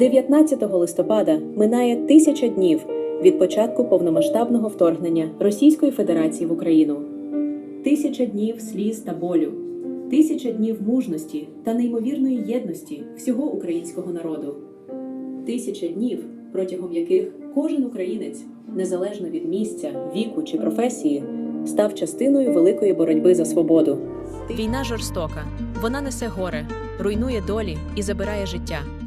19 листопада минає тисяча днів від початку повномасштабного вторгнення Російської Федерації в Україну. Тисяча днів сліз та болю, тисяча днів мужності та неймовірної єдності всього українського народу. Тисяча днів, протягом яких кожен українець, незалежно від місця, віку чи професії, став частиною великої боротьби за свободу. Війна жорстока, вона несе горе, руйнує долі і забирає життя.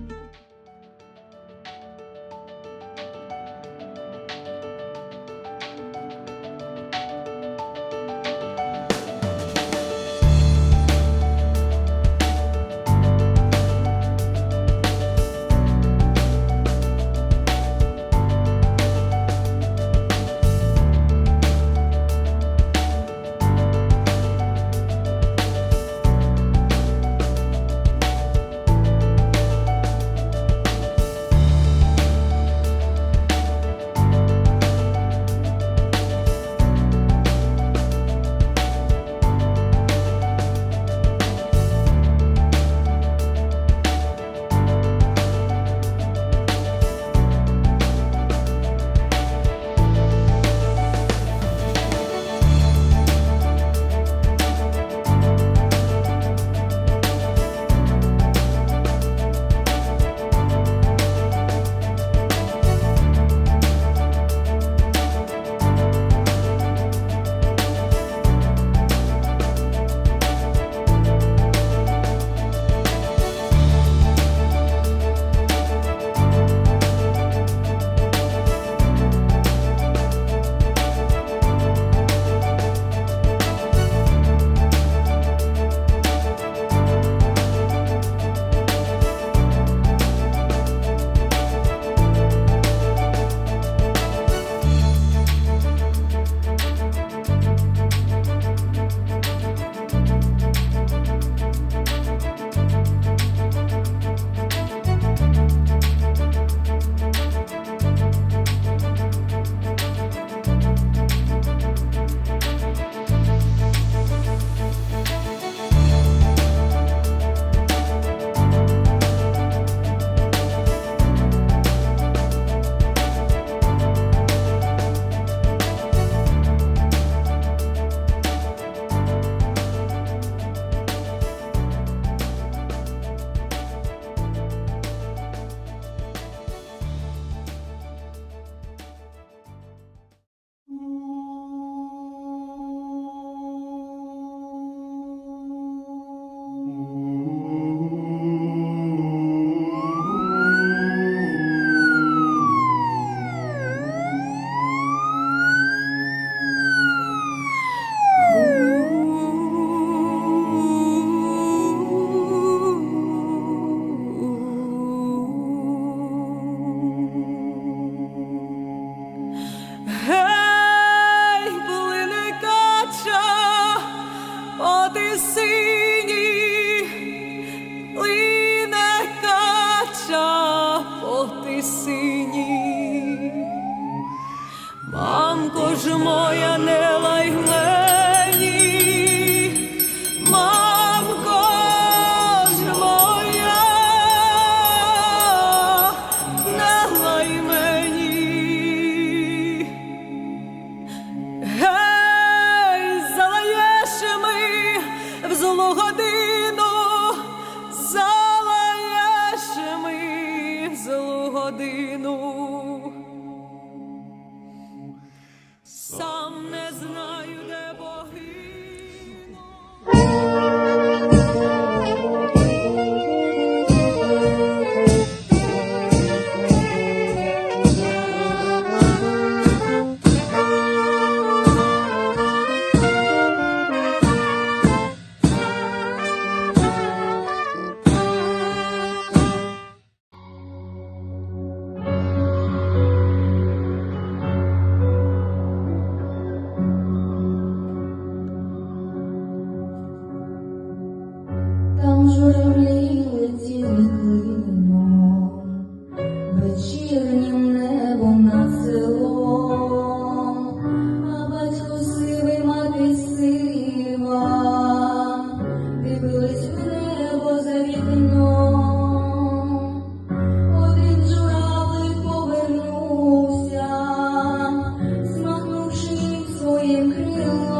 Ж моя не лай мені, мамко ж моя, не лай мені. Гей, залаєш ми в злу годину, залаєш ми в злу годину. เต็มเครื่อง